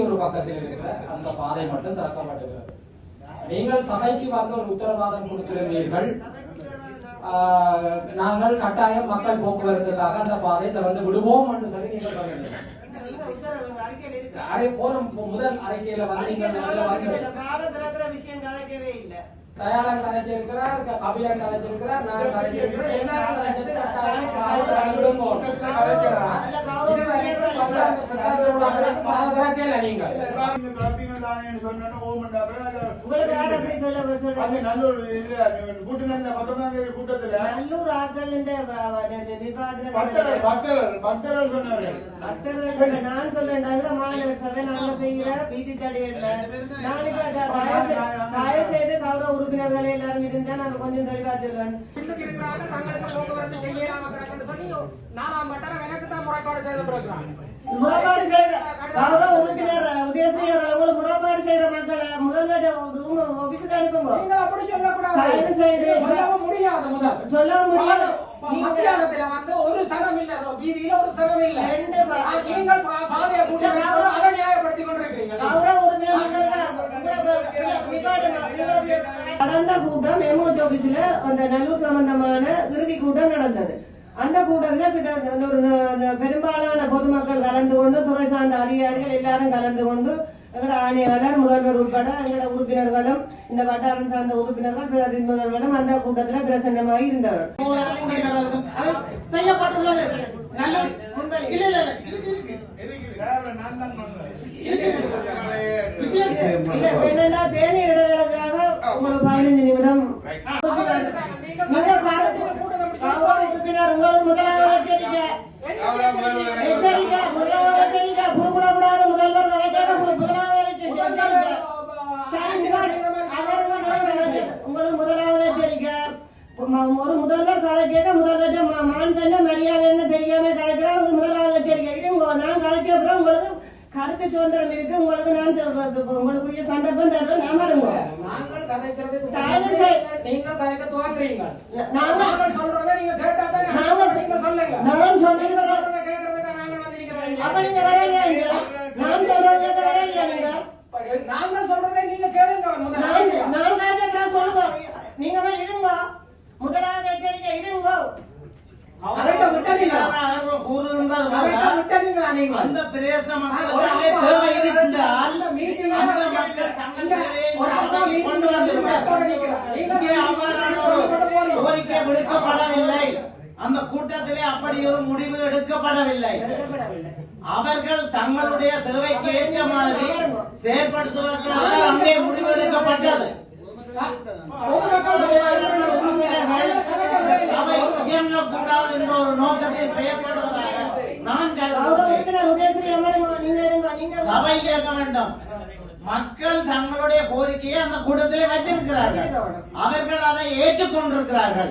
ஒரு பக்கத்தில் இருக்கிற அந்த பாதை மட்டும் திறக்கப்பட்டிருக்கிறது. நீங்கள் சபைக்கு வந்து ஒரு உத்தரவாதம் கொடுத்திருந்தீர்கள். நாங்கள் கட்டாயம் மக்கள் போக்குவரத்துக்காக அந்த பாதை திறந்து விடுவோம் என்று சொல்லி நீங்கள் சொன்னீர்கள். அரை போன முதல் அறிக்கையில வந்து நீங்கள் விஷயம் கலைக்கவே இல்லை. தயாளன் கலைச்சிருக்கிறார் க- கபிலன் கலைச்சிருக்கிறார் நான் கலைச்சிருக்கிறேன் எல்லாரும் கலைச்சது கட்டாயம் பாதை திறந்து விடுவோம் இதுவரை பத்தாயிரம் பத்தாயிரம் உள்ளவர்களுக்கு பாதை திறக்கல நீங்கள் உங்களுக்கு யார் அப்படி சொல்ல சொல்ல நல்லூர் இதுல கூட்டு நல்ல பத்தொன்பதாம் தேதி கூட்டத்துல நல்லூர் ஆட்கள் நான் சொல்றேன் மாநில சபை நாங்க செய்கிற வீதி தடையில நாளைக்கு தயவு செய்து கௌரவ உறுப்பினர்கள் எல்லாரும் இருந்தா நான் கொஞ்சம் தெளிவா சொல்லுவேன் தங்களுக்கு போக்குவரத்து செய்யலாம சொல்லி நாலாம் மட்டம் எனக்கு தான் முறைப்பாடு செய்யப்படுகிறாங்க முறைப்பாடு செய்யற கௌரவ உறுப்பினர் எவ்வளவு முறைப்பாடு செய்யற மக்களை முதல்வர் ரூம் ஆபீஸுக்கு அனுப்புங்க. நீங்கள் அப்படி சொல்லக்கூடாது. செய்து சொல்லவும் முடியாது முதல். சொல்ல முடியாது. நீங்க மத்தியானத்துல வந்து ஒரு சனம் இல்ல வீதியில ஒரு சனம் இல்ல. ரெண்டு பா- ஆ, நீங்கள் பா- பாதையை கூட்டி வைக்கிறோம், அதை நியாயப்படுத்திக் கொண்டிருக்கிறீங்க கௌரவ உறுப்பினர் மக்கள் கடந்த கூட்டம் எம்ஓஜி ஆபீஸ்ல அந்த நல்லூர் சம்பந்தமான இறுதி கூட்டம் நடந்தது. அந்த கூட்டத்துல பெரும்பாலான பொதுமக்கள் கலந்து கொண்டு துறை சார்ந்த அதிகாரிகள் எல்லாரும் கலந்து கொண்டு எங்களோட ஆணையாளர் முதல்வர் உட்பட எங்களோட உறுப்பினர்களும் இந்த வட்டாரம் சார்ந்த உறுப்பினர்கள் பிரதி முதல்வர்களும் அந்த கூட்டத்துல பிரசன்னமாக இருந்தவர்கள் செய்யப்பட்டுள்ளது. நல்ல இல்ல இல்ல இல்ல. இருக்கு இருக்கு. விஷயம். இல்ல, என்னன்னா தேநீர் இடைவேளைக்காக உங்களுக்கு பதினஞ்சு நிமிடம் நீங்க கருத்து கௌரவ உறுப்பினர் உங்களுக்கு முதலாவது முதல்வர் முதலாவது கலைக்க- முதலாவது ஒரு முதல்வர் கதை முதல்வர் மான் என்ன மரியாதை என்ன தெரியாம கலைக்கிறான் முதலாவது எச்சரிக்கை. நான் கலைக்கப்பறம் உங்களுக்கு கருத்து சுதந்திரம் இருக்கு. உங்களுக்கு நான் உங்களுக்குரிய சந்தர்ப்பம் தருவேன். நான் வருங்க நாங்கள் சொல்றதை நீங்க கேட்டா தான் நாங்கள் சொல்லுங்க நான் சொல்றதை அப்ப நீங்க வரலையா இங்க நான் சொல்றது கேட்க வரலையா நீங்க நாங்கள் சொல்றதை நீங்க கேளுங்க நான் முதல்ல. நான் கேட்கிறேன் சொல்லுங்க. நீங்க போய் இருங்க. முதலாவது எச்சரிக்கை இருங்க. விட்டீங்க கூறுகின்றது அந்த பிரதேச கோரிக்கை விடுக்கப்படவில்லை. அந்த கூட்டத்திலே அப்படி ஒரு முடிவு எடுக்கப்படவில்லை. அவர்கள் தங்களுடைய தேவைக்கு ஏற்ற மாதிரி செயற்படுத்துவதற்காக அங்கே முடிவு எடுக்கப்பட்டது. அவை இயங்கக்கூடாது என்ற ஒரு நோக்கத்தில் செய்யப்படுவதாக நான் கருதுகிறேன். சபை இயக்க வேண்டும். மக்கள் தங்களுடைய கோரிக்கையை அந்த கூட்டத்திலே வைத்திருக்கிறார்கள். அவர்கள் அதை ஏற்றுக்கொண்டிருக்கிறார்கள்.